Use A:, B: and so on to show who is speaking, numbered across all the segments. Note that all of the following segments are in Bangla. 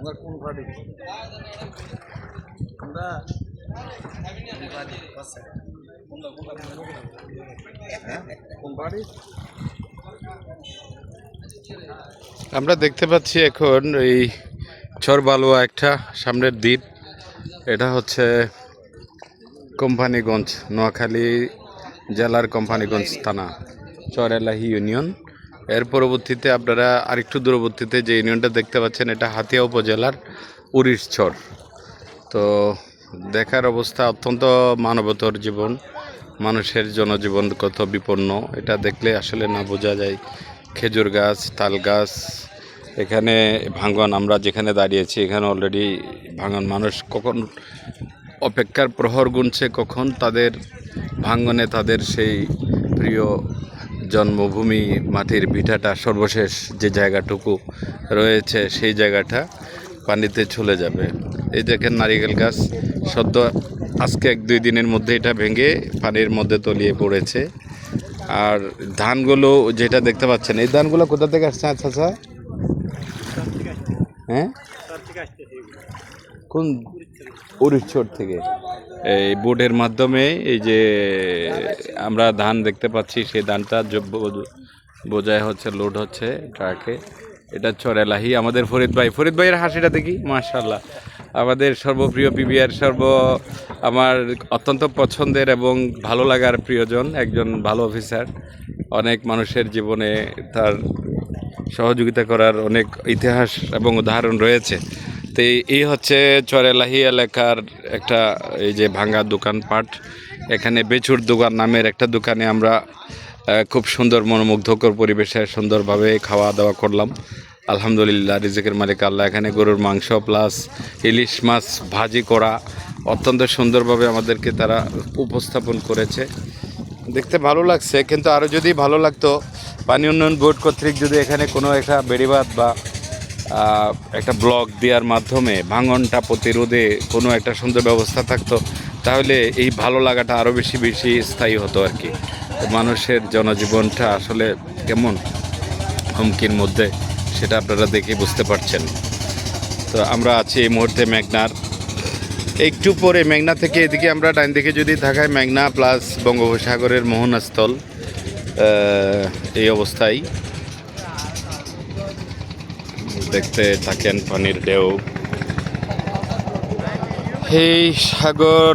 A: আমরা কোন পার্টি আমরা হ্যাঁ?
B: আমরা দেখতে পাচ্ছি এখন এই চরবালুয়া একটা সামনের দ্বীপ এটা হচ্ছে কোম্পানিগঞ্জ, নোয়াখালী জেলার কোম্পানিগঞ্জ থানা, চরেলাহি ইউনিয়ন। এর পরবর্তীতে আপনারা আরেকটু দূরবর্তীতে যে ইউনিয়নটা দেখতে পাচ্ছেন, এটা হাতিয়া উপজেলার উড়িষ্চর তো দেখার অবস্থা অত্যন্ত মানবতর জীবন, মানুষের জনজীবন কত বিপন্ন। এটা দেখলে আসলে না বোঝা যায়। খেজুর গাছ, তাল গাছ, এখানে ভাঙন, আমরা যেখানে দাঁড়িয়েছি, এখানে অলরেডি ভাঙন। মানুষ কখন অপেক্ষার প্রহর গুনছে, কখন তাদের ভাঙ্গনে তাদের সেই প্রিয় জন্মভূমি মাটির ভিটাটা সর্বশেষ যে জায়গাটুকু রয়েছে সেই জায়গাটা পানিতে চলে যাবে। এই দেখেন নারিকেল গাছ, সদ্য আজকে এক দুই দিনের মধ্যে এটা ভেঙে পানির মধ্যে তলিয়ে পড়েছে। আর ধানগুলো যেটা দেখতে পাচ্ছেন, এই ধানগুলো কোথা থেকে আসছে? আচ্ছা আচ্ছা। হ্যাঁ? কোন? উড়িষ্যর থেকে। এই বোর্ডের মাধ্যমে এই যে আমরা ধান দেখতে পাচ্ছি, সেই ধানটা বোঝায় হচ্ছে লোড হচ্ছে ট্রাকে এটা চরেলাহি আমাদের ফরিদ ভাই। ফরিদ ভাইয়ের হাসিটা দেখি? মাশাল্লাহ আমাদের সর্বপ্রিয় পিবিআর সর্ব আমার অত্যন্ত পছন্দের এবং ভালো লাগার প্রিয়জন, একজন ভালো অফিসার অনেক মানুষের জীবনে তার সহযোগিতা করার অনেক ইতিহাস এবং উদাহরণ রয়েছে। তো এই- হচ্ছে চরেলাহি এলাকার একটা, এই যে ভাঙ্গা দোকানপাট। এখানে বেচুর দোকান নামের একটা দোকানে আমরা খুব সুন্দর মনোমুগ্ধকর পরিবেশে সুন্দরভাবে খাওয়া দাওয়া করলাম। আলহামদুলিল্লাহ, রিজিকের মালিক আল্লাহ। এখানে গরুর মাংস প্লাস ইলিশ মাছ, ভাজি করা, অত্যন্ত সুন্দরভাবে আমাদেরকে তারা উপস্থাপন করেছে। দেখতে ভালো লাগছে, কিন্তু আরও যদি ভালো লাগতো, পানি উন্নয়ন বোর্ড কর্তৃক যদি এখানে কোনো একটা বেড়িবাদ বা একটা ব্লক দেওয়ার মাধ্যমে ভাঙনটা প্রতিরোধে কোনো একটা সুন্দর ব্যবস্থা থাকতো, তাহলে এই ভালো লাগাটা আরও বেশি বেশি স্থায়ী হতো আর কি। মানুষের জনজীবনটা আসলে কেমন হুমকির মধ্যে, সেটা আপনারা দেখে বুঝতে পারছেন। তো আমরা আছি এই মুহূর্তে মেঘনার। একটু পরে মেঘনা থেকে এদিকে আমরা ডাইন দিকে যদি থাকায় মেঘনা প্লাস বঙ্গোপসাগরের মোহনাস্থল এই অবস্থায়। দেখতে থাকেন পানির ঢেউ। এই সাগর,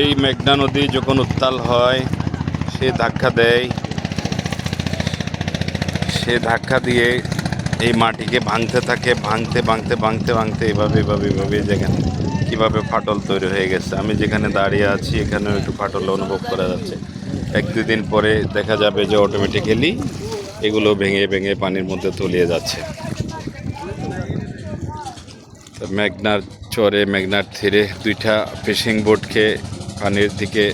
B: এই মেঘনা নদী যখন উত্তাল হয়, সে ধাক্কা দেয়। সে ধাক্কা দিয়ে এই মাটিকে ভাঙতে থাকে, ভাঙতে ভাঙতে ভাঙতে ভাঙতে, এভাবে এভাবে এভাবে যেখানে কীভাবে ফাটল তৈরি হয়ে গেছে। আমি যেখানে দাঁড়িয়ে আছি, এখানেও একটু ফাটল অনুভব করা যাচ্ছে। এক দুদিন পরে দেখা যাবে যে অটোমেটিক্যালি এগুলো ভেঙে ভেঙে পানির মধ্যে তলিয়ে যাচ্ছে। মেঘনার চরে মেঘনার থিরে দুইটা ফিশিং বোটকে পানির দিকে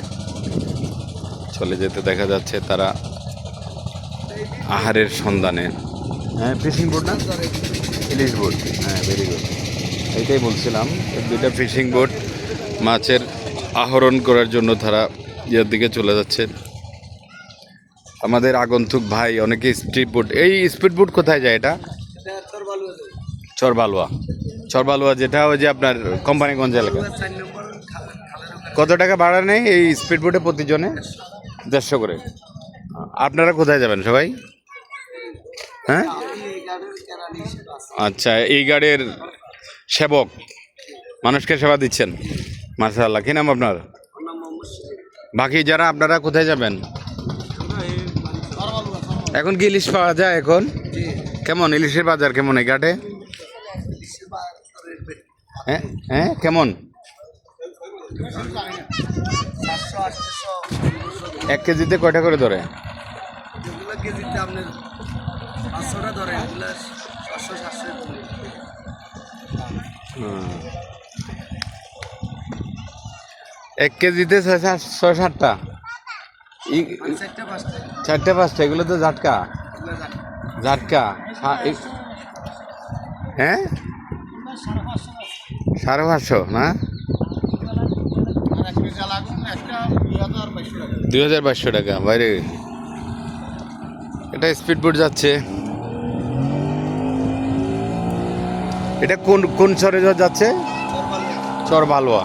B: চলে যেতে দেখা যাচ্ছে তারা আহারের সন্ধানে। হ্যাঁ ফিশিং বোট না? ইলিশ বোট হ্যাঁ ভেরি গুড এইটাই বলছিলাম। দুইটা ফিশিং বোট মাছের আহরণ করার জন্য তারা ইয়ের দিকে চলে যাচ্ছে। আমাদের আগন্তুক ভাই অনেকে স্পিড বোট এই স্পিড বোট কোথায় যায় এটা? চরবালুয়া। চরবালুয়া যেটা ওই যে আপনার কোম্পানিগঞ্জ এলাকা। কত টাকা ভাড়া নেই এই স্পিড বোটে প্রতিজনে? দেড়শো করে। আপনারা কোথায় যাবেন সবাই? হ্যাঁ? আচ্ছা এই গাড়ির সেবক মানুষকে সেবা দিচ্ছেন। মার্শাল্লাহ কি নাম আপনার? বাকি যারা আপনারা কোথায় যাবেন? এখন কি ইলিশ পাওয়া যায় এখন? কেমন ইলিশের বাজার কেমন এই ঘাটে? হ্যাঁ হ্যাঁ কেমন? এক কেজিতে কয়টা করে ধরে?
A: কেজিতে আপনার পাঁচশোটা ধরে এগুলো সাতশো সাতশো
B: এক কেজিতে ছয় সাত ছয় সাতটা?
A: চারটে পাঁচটা।
B: এগুলো তো ঝাটকা ঝাটকা হ্যাঁ? সাড়ে পাঁচশো, না?
A: দুই হাজার বাইশশো টাকা,
B: বাইরে। এটা স্পিড বোট যাচ্ছে। এটা কোন কোন চরে যাচ্ছে? চর ভালোয়া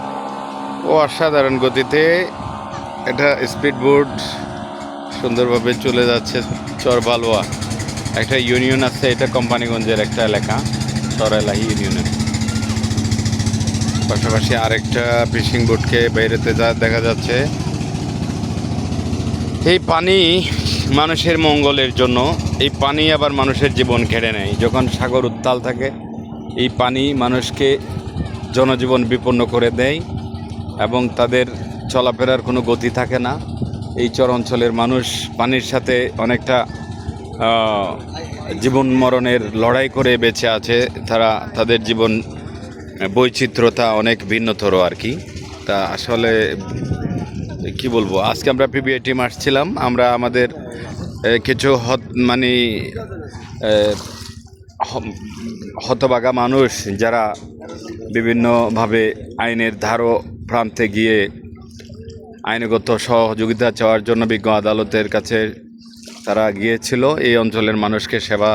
B: ও অসাধারণ গতিতে এটা স্পিড বোট সুন্দরভাবে চলে যাচ্ছে চর বালোয়া একটা ইউনিয়ন আছে, এটা কোম্পানিগঞ্জের একটা এলাকা চরালাহি ইউনিয়নের পাশাপাশি আরেকটা ফিশিং বোটকে বাইরেতে যা দেখা যাচ্ছে। এই পানি মানুষের মঙ্গলের জন্য, এই পানি আবার মানুষের জীবন কেড়ে নেয়। যখন সাগর উত্তাল থাকে, এই পানি মানুষকে জনজীবন বিপন্ন করে দেয় এবং তাদের চলাফেরার কোনো গতি থাকে না। এই চর অঞ্চলের মানুষ পানির সাথে অনেকটা জীবন মরণের লড়াই করে বেঁচে আছে। তারা তাদের জীবন বৈচিত্র্যতা অনেক ভিন্নতর আর কি। তা আসলে, কি বলব, আজকে আমরা পিবিআই টিম আসছিলাম। আমরা আমাদের কিছু হত মানে হতবাগা মানুষ যারা বিভিন্নভাবে আইনের ধারো প্রান্তে গিয়ে আইনগত সহযোগিতা চাওয়ার জন্য বিজ্ঞ আদালতের কাছে তারা গিয়েছিল। এই অঞ্চলের মানুষকে সেবা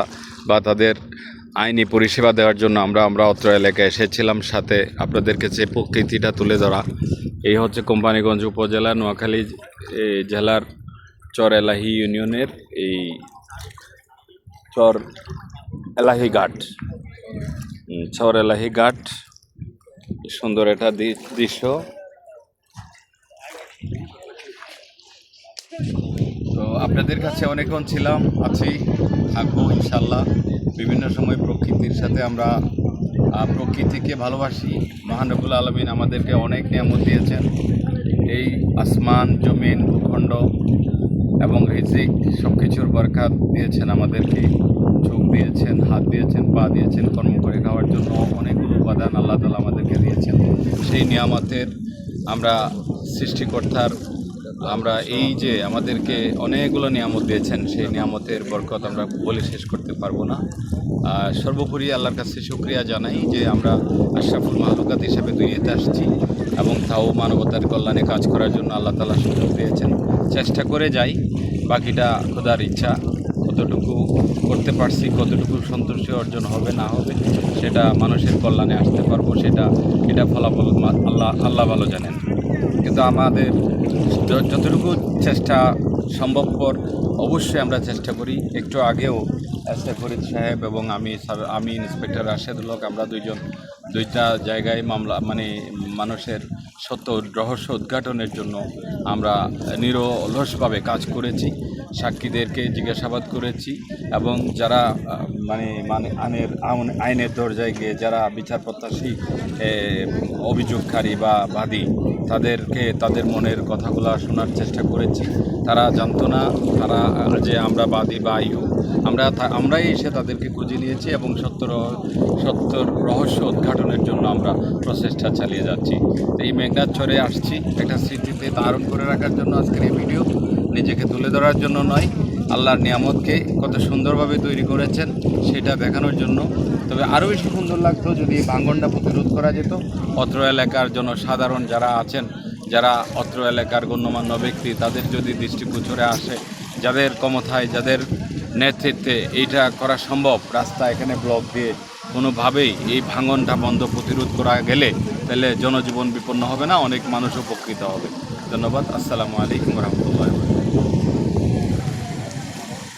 B: বা তাদের আইনি পরিষেবা দেওয়ার জন্য আমরা আমরা অত্র এলাকায় এসেছিলাম। সাথে আপনাদের কাছে প্রকৃতিটা তুলে ধরা, এই হচ্ছে কোম্পানিগঞ্জ উপজেলা, নোয়াখালী জেলার চর এলাহি ইউনিয়নের এই চর এলাহি ঘাট। চর এলাহি ঘাট, সুন্দর একটা দি- দৃশ্য। আপনাদের কাছে অনেকক্ষণ ছিলাম, আছি, থাকব ইনশাল্লাহ। বিভিন্ন সময় প্রকৃতির সাথে আমরা প্রকৃতিকে ভালোবাসি। মহানবুল আলমিন আমাদেরকে অনেক নিয়ামত দিয়েছেন। এই আসমান, জমিন, ভূখণ্ড এবং রিজিক সব কিছুর বরকাত দিয়েছেন আমাদেরকে। চোখ দিয়েছেন, হাত দিয়েছেন, পা দিয়েছেন, কর্ম করে খাওয়ার জন্য অনেকগুলো উপাদান আল্লাহ তালা আমাদেরকে দিয়েছেন। সেই নিয়ামতের আমরা সৃষ্টিকর্তার আমরা এই যে আমাদেরকে অনেকগুলো নিয়ামত দিয়েছেন, সেই নিয়ামতের বরকত আমরা বলে শেষ করতে পারব না। আর সর্বোপরি আল্লাহর কাছে শুক্রিয়া জানাই যে আমরা আশরাফুল মাহলুকাত হিসেবে দুনিয়াতে আসছি এবং তাও মানবতার কল্যাণে কাজ করার জন্য আল্লাহ তালা সুযোগ দিয়েছেন। চেষ্টা করে যাই, বাকিটা খোদার ইচ্ছা, কতটুকু করতে পারছি, কতটুকু সন্তুষ্টি অর্জন হবে, না হবে, সেটা মানুষের কল্যাণে আসতে পারব, সেটা, এটা ফলাফল আল্লাহ আল্লাহ ভালো জানেন। কিন্তু আমাদের যতটুকু চেষ্টা সম্ভবপর, অবশ্যই আমরা চেষ্টা করি। একটু আগেও এস এ ফরিদ সাহেব এবং আমি সাব- আমি ইন্সপেক্টর রাশেদুল হক, আমরা দুইজন, দুইটা জায়গায় মামলা মানে মানুষের সত্য রহস্য উদ্ঘাটনের জন্য আমরা নিরলসভাবে কাজ করেছি, সাক্ষীদেরকে জিজ্ঞাসাবাদ করেছি এবং যারা মানে মানে আইনের, আইন- আইনের দরজায় গিয়ে যারা বিচার প্রত্যাশী অভিযোগকারী বা বাদী তাদেরকে, তাদের মনের কথাগুলো শোনার চেষ্টা করেছি। তারা জানতো না তারা যে আমরা বাদী বা আইও আমরা আমরাই এসে তাদেরকে খুঁজে নিয়েছি এবং সত্য রহ- সত্যর রহস্য উদ্ঘাটনের জন্য আমরা প্রচেষ্টা চালিয়ে যাচ্ছি। এই মেঘনাথ চরে আসছি। একটা স্মৃতিতে ধারণ করে রাখার জন্য আজকের এই ভিডিও নিজেকে তুলে ধরার জন্য নয় আল্লাহর নিয়ামতকে কত সুন্দরভাবে তৈরি করেছেন, সেটা দেখানোর জন্য। তবে আরও বেশি সুন্দর লাগতো যদি ভাঙ্গনটা প্রতিরোধ করা যেত। অত্র এলাকার জনসাধারণ যারা আছেন, যারা অত্র এলাকার গণ্যমান্য ব্যক্তি, তাদের যদি দৃষ্টিগোচরে আসে, যাদের ক্ষমতায়, যাদের নেতৃত্বে এইটা করা সম্ভব, রাস্তা এখানে ব্লক দিয়ে কোনোভাবেই এই ভাঙনটা বন্ধ প্রতিরোধ করা গেলে তাহলে জনজীবন বিপন্ন হবে না, অনেক মানুষ উপকৃত হবে। ধন্যবাদ, আসসালামু আলাইকুম রহমতুল্লাহ